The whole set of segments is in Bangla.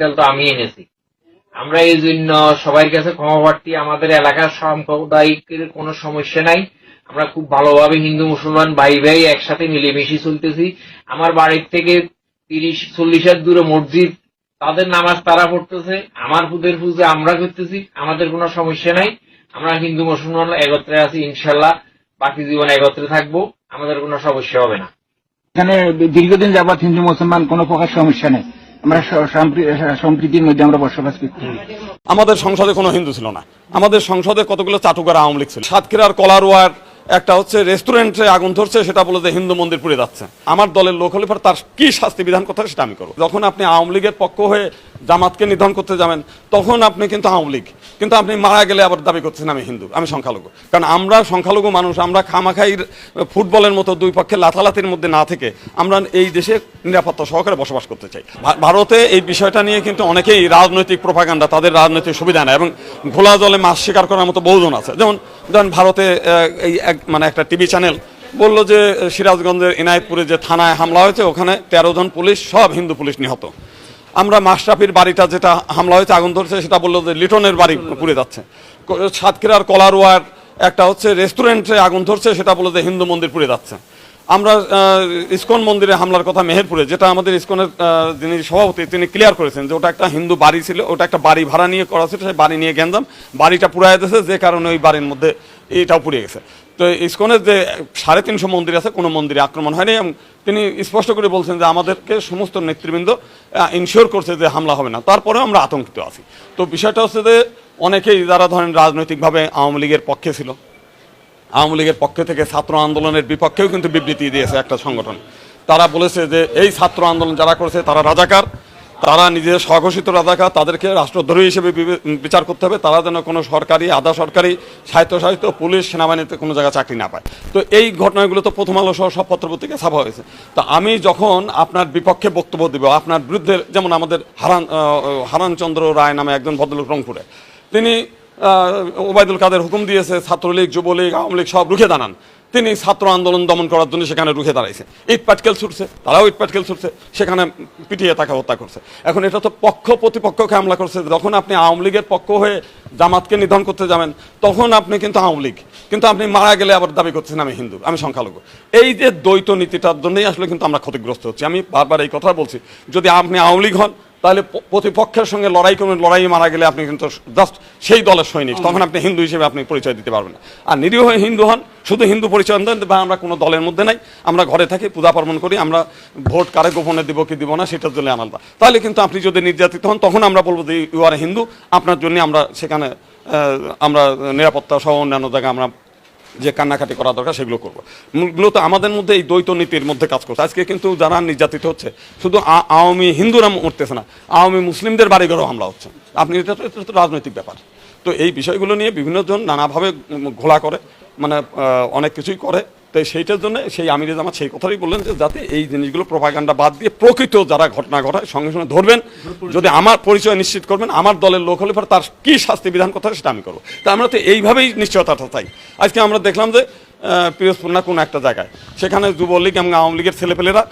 তেল তো আমি এনেছি। আমরা এই জন্য কাছে আমাদের এলাকার কোনো সমস্যা নাই। আমরা খুব ভালোভাবে হিন্দু, মুসলমান ভাই ভাই একসাথে মিলেমিশে চলতেছি। আমার বাড়ির থেকে তিরিশ চল্লিশ হাত দূরে মসজিদ, তাদের নামাজ তারা পড়তেছে, আমার পুজো আমরা করতেছি, আমাদের কোনো সমস্যা নাই। আমরা হিন্দু, মুসলমান একত্রে আছি, ইনশাল্লাহ বাকি জীবন একত্রে থাকব, আমাদের কোনো সমস্যা হবে না। এখানে দীর্ঘদিন যাবৎ হিন্দু, মুসলমান কোনো প্রকার সমস্যা নেই। মধ্যে আমরা আমাদের সংসদে কোনো হিন্দু ছিল না। আমাদের সংসদে কতগুলো চাটুকার আওয়ামী লীগ ছিল? সাতক্ষীরার কলারোয়ার একটা হচ্ছে রেস্টুরেন্টে আগুন ধরছে, সেটা বলে যে হিন্দু মন্দির পুড়ে যাচ্ছে। আমার দলের লোক হলে পরে তার কি শাস্তি বিধান করতে সেটা আমি করব। যখন আপনি আওয়ামী লীগের পক্ষ হয়ে জামাতকে নিধন করতে যাবেন, তখন আপনি কিন্তু আওয়ামী লীগ। কিন্তু আপনি মারা গেলে আবার দাবি করছেন আমি হিন্দু, আমি সংখ্যালঘু। কারণ আমরা সংখ্যালঘু মানুষ, আমরা খামাখাইর ফুটবলের মতো দুই পক্ষে লাথালাতির মধ্যে না থেকে আমরা এই দেশে নিরাপত্তা সহকারে বসবাস করতে চাই। ভারতে এই বিষয়টা নিয়ে কিন্তু অনেকেই রাজনৈতিক প্রপাগান্ডা তাদের রাজনৈতিক সুবিধা নেয় এবং ঘোলা জলে মাছ শিকার করার মতো বহুজন আছে। যেমন যেমন ভারতে এই মানে একটা টিভি চ্যানেল বলল যে, সিরাজগঞ্জের এনায়েতপুরে যে থানায় হামলা হয়েছে, ওখানে তেরো জন পুলিশ, সব হিন্দু পুলিশ নিহত। আমরা মাশরাফির বাড়িটা যেটা হামলা হয়েছে, আগুন ধরছে, সেটা বলল যে লিটনের বাড়ি পুড়ে যাচ্ছে। সাতক্ষীরার কলারোয়ার একটা হচ্ছে রেস্টুরেন্টে আগুন ধরছে, সেটা বলল যে হিন্দু মন্দির পুড়ে যাচ্ছে। আমরা ইসকন মন্দিরে হামলার কথা মেহেরপুরে, যেটা আমাদের ইসকনের যিনি সভাপতি, তিনি ক্লিয়ার করেছেন যে ওটা একটা হিন্দু বাড়ি ছিল, ওটা একটা বাড়ি ভাড়া নিয়ে করা ছিল, সেই বাড়ি নিয়ে গেঞ্জাম, বাড়িটা পুড়াই দিয়েছে, যে কারণে ওই বাড়ির মধ্যে এটাও পুড়ে গেছে। তো ইসকনের যে সাড়ে তিনশো মন্দির আছে, কোনো মন্দিরে আক্রমণ হয়নি, এবং তিনি স্পষ্ট করে বলছেন যে আমাদেরকে সমস্ত নেতৃবৃন্দ ইনশিওর করছে যে হামলা হবে না। তারপরেও আমরা আতঙ্কিত আছি। তো বিষয়টা হচ্ছে যে, অনেকেই যারা ধরেন রাজনৈতিকভাবে আওয়ামী লীগের পক্ষে ছিল আওয়ামী লীগের পক্ষ থেকে ছাত্র আন্দোলনের বিপক্ষেও কিন্তু বিবৃতি দিয়েছে একটা সংগঠন। তারা বলেছে যে এই ছাত্র আন্দোলন যারা করেছে তারা রাজাকার, তারা নিজেদের স্বঘোষিত রাজাকার, তাদেরকে রাষ্ট্রদ্রোহী হিসেবে বিচার করতে হবে, তারা যেন কোনো সরকারি, আধা সরকারি, স্বায়ত্তশাসিত, পুলিশ, সেনাবাহিনীতে কোনো জায়গায় চাকরি না পায়। তো এই ঘটনাগুলো তো প্রথম আলো সহ সব পত্রপত্রিকা ছাপা হয়েছে। তো আমি যখন আপনার বিপক্ষে বক্তব্য দেব, আপনার বিরুদ্ধে যেমন আমাদের হারান হারানচন্দ্র রায় নামে একজন ভদ্রলোক রংপুরে, তিনি ওবায়দুল কাদের হুকুম দিয়েছে, ছাত্রলীগ, যুবলীগ, আওয়ামী লীগ সব রুখে দাঁড়ান। তিনি ছাত্র আন্দোলন দমন করার জন্য সেখানে রুখে দাঁড়াইছে। ইট পাটকেল ছুটছে, তারাও ইট পাটকেল ছুটছে, সেখানে পিটিয়ে তাকে হত্যা করছে। এখন এটা তো পক্ষ প্রতিপক্ষকে হামলা করছে। যখন আপনি আওয়ামী লীগের পক্ষ হয়ে জামাতকে নিধন করতে যাবেন, তখন আপনি কিন্তু আওয়ামী লীগ। কিন্তু আপনি মারা গেলে আবার দাবি করছেন, আমি হিন্দু, আমি সংখ্যালঘু। এই যে দ্বৈত নীতিটার জন্যই আসলে কিন্তু আমরা ক্ষতিগ্রস্ত হচ্ছি। আমি বারবার এই কথা বলছি, যদি আপনি আওয়ামী লীগ হন তাহলে প্রতিপক্ষের সঙ্গে লড়াই করবেন লড়াই মারা গেলে আপনি কিন্তু জাস্ট সেই দলের সৈনিক, তখন আপনি হিন্দু হিসেবে আপনি পরিচয় দিতে পারবেন না। আর নিরীহ হিন্দু হন, শুধু হিন্দু পরিচয় দেন, বা আমরা কোনো দলের মধ্যে নাই, আমরা ঘরে থাকি, পূজা পার্বণ করি, আমরা ভোট কারে গোপনে দিব, কি দিব না, সেটার জন্য আলাদা তাহলে কিন্তু আপনি যদি নির্যাতিত হন, তখন আমরা বলব যে ইউ আর হিন্দু আপনার জন্য আমরা সেখানে আমরা নিরাপত্তা সহ অন্যান্য জায়গায় আমরা যে কান্নাকাটি করা দরকার সেগুলো করব। মূলত আমাদের মধ্যে এই দ্বৈত নীতির মধ্যে কাজ করছে। আজকে কিন্তু যারা নির্যাতিত হচ্ছে, শুধু আওয়ামী হিন্দুরা মরতেছে না, আওয়ামী মুসলিমদের বাড়িঘরেও হামলা হচ্ছে। আপনি এটা রাজনৈতিক ব্যাপার। তো এই বিষয়গুলো নিয়ে বিভিন্ন জন নানাভাবে ঘোলা করে মানে অনেক কিছুই করে। তো সেইটার জন্য সেই আমির জামাত সেই কথাই বললেন যে যাতে এই জিনিসগুলো প্রপাগান্ডা বাদ দিয়ে প্রকৃত যারা ঘটনা ঘটায় সঙ্গে সঙ্গে ধরবেন। যদি আমার পরিচয় নিশ্চিত করবেন আমার দলের লোক হলে পরে তার কি শাস্তি বিধান হয় সেটা আমি করব। তা আমরা তো এইভাবেই নিশ্চয়তাটা চাই। আজকে আমরা দেখলাম যে আহ, পিরোজপুর না কোনো একটা জায়গায় সেখানে যুবলীগ এবং আওয়ামী লীগের ছেলেপেলেরা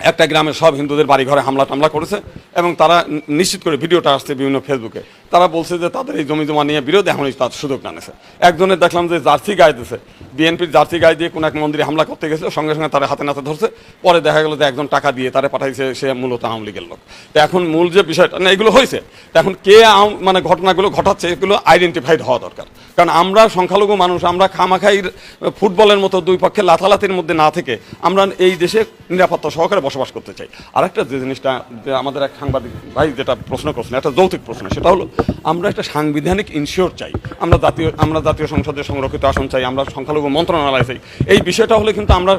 একটা গ্রামে সব হিন্দুদের বাড়ি ঘরে হামলা টামলা করেছে এবং তারা নিশ্চিত করে ভিডিওটা আসছে বিভিন্ন ফেসবুকে তারা বলছে যে তাদের এই জমি জমা নিয়ে বিরোধ এখনই তার সুযোগ না নিছে একজনের দেখলাম যে জার্সি গায়ে দিছে বিএনপির জার্সি গায়ে দিয়ে কোনো এক মন্দিরে হামলা করতে গেছিল, সঙ্গে সঙ্গে তারা হাতে নাতে ধরছে। পরে দেখা গেল যে একজন টাকা দিয়ে তারা পাঠাইছে, সে মূলত আওয়ামী লীগের লোক। তো এখন মূল যে বিষয়টা, না, এগুলো হয়েছে। এখন কে মানে ঘটনাগুলো ঘটাচ্ছে, এগুলো আইডেন্টিফাইড হওয়া দরকার। কারণ আমরা সংখ্যালঘু মানুষ, আমরা খামাখাইর, ফুটবলের মতো দুই পক্ষে লাথালাতির মধ্যে না থেকে আমরা এই দেশে নিরাপত্তা সহকারে বসবাস করতে চাই। আরেকটা যে জিনিসটা, যে আমাদের এক সাংবাদিক ভাই যেটা প্রশ্ন করছেন, একটা যৌতিক প্রশ্ন, সেটা হলো আমরা একটা সাংবিধানিক ইনশিওর চাই। আমরা জাতীয় আমরা জাতীয় সংসদে সংরক্ষিত আসন চাই, আমরা সংখ্যালঘু মন্ত্রণালয় চাই। এই বিষয়টা হলে কিন্তু আমরা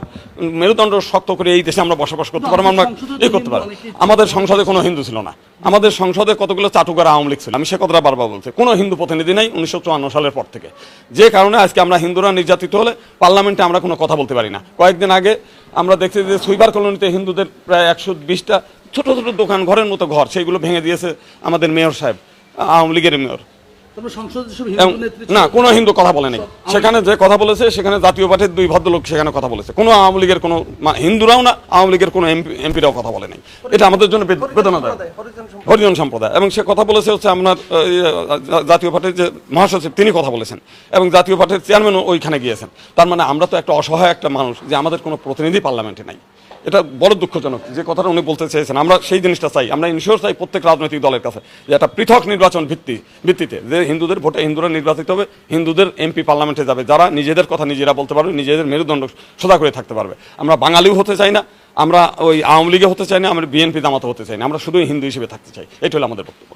মেরুদণ্ড শক্ত করে এই দেশে আমরা বসবাস করতে পারব, আমরা এই করতে পারব। আমাদের সংসদে কোনো হিন্দু ছিল না। আমাদের সংসদে কতগুলো চাটুকার আওয়ামী লীগ ছিল? আমি সে কথাটা বারবার বলছি। কোনো হিন্দু প্রতিনিধি নাই উনিশশো চুয়ান্ন সালের পর থেকে। যে কারণে আজকে আমরা হিন্দুরা নির্যাতিত হলে পার্লামেন্টে আমরা কোনো কথা বলতে পারি না। কয়েকদিন আগে আমরা দেখছি যে সুইবার কলোনিতে হিন্দুদের প্রায় একশো বিশটা ছোট ছোট দোকান, ঘরের মতো ঘর, সেইগুলো ভেঙে দিয়েছে আমাদের মেয়র সাহেব। আওয়ামী লীগের মেয়র। না কোনো হিন্দু কথা বলে বলেনি সেখানে যে কথা বলেছে সেখানে জাতীয় পার্টির দুই ভদ্রলোক সেখানে কথা বলেছে। কোনো আওয়ামী লীগের কোনো হিন্দুরাও না আওয়ামী লীগের কোনো এমপিরাও কথা বলে নাই। এটা আমাদের জন্য বেদ- বেদনাদায়ক। হরিজন সম্প্রদায়। এবং সে কথা বলেছে হচ্ছে আপনার ইয়ে, জাতীয় পার্টির যে মহাসচিব তিনি কথা বলেছেন। এবং জাতীয় পার্টির চেয়ারম্যানও ওইখানে গিয়েছেন। তার মানে আমরা তো একটা অসহায় একটা মানুষ যে আমাদের কোনো প্রতিনিধি পার্লামেন্টে নাই। এটা বড় দুঃখজনক যে কথাটা উনি বলতে চেয়েছেন। আমরা সেই জিনিসটা চাই। আমরা ইনশিওর চাই প্রত্যেক রাজনৈতিক দলের কাছে যে একটা পৃথক নির্বাচন ভিত্তি ভিত্তিতে যে হিন্দুদের ভোটে হিন্দুরা নির্বাচিত হবে, হিন্দুদের এমপি পার্লামেন্টে যাবে। যারা নিজেদের কথা নিজেরা বলতে পারবে, নিজেদের মেরুদণ্ড সোজা করে থাকতে পারবে। আমরা বাঙালিও হতে চাই না, আমরা ওই আওয়ামী লীগে হতে চাই না, আমরা বিএনপি জামাতে হতে চাই না। আমরা শুধুই হিন্দু হিসেবে থাকতে চাই। এটা হলো আমাদের বক্তব্য।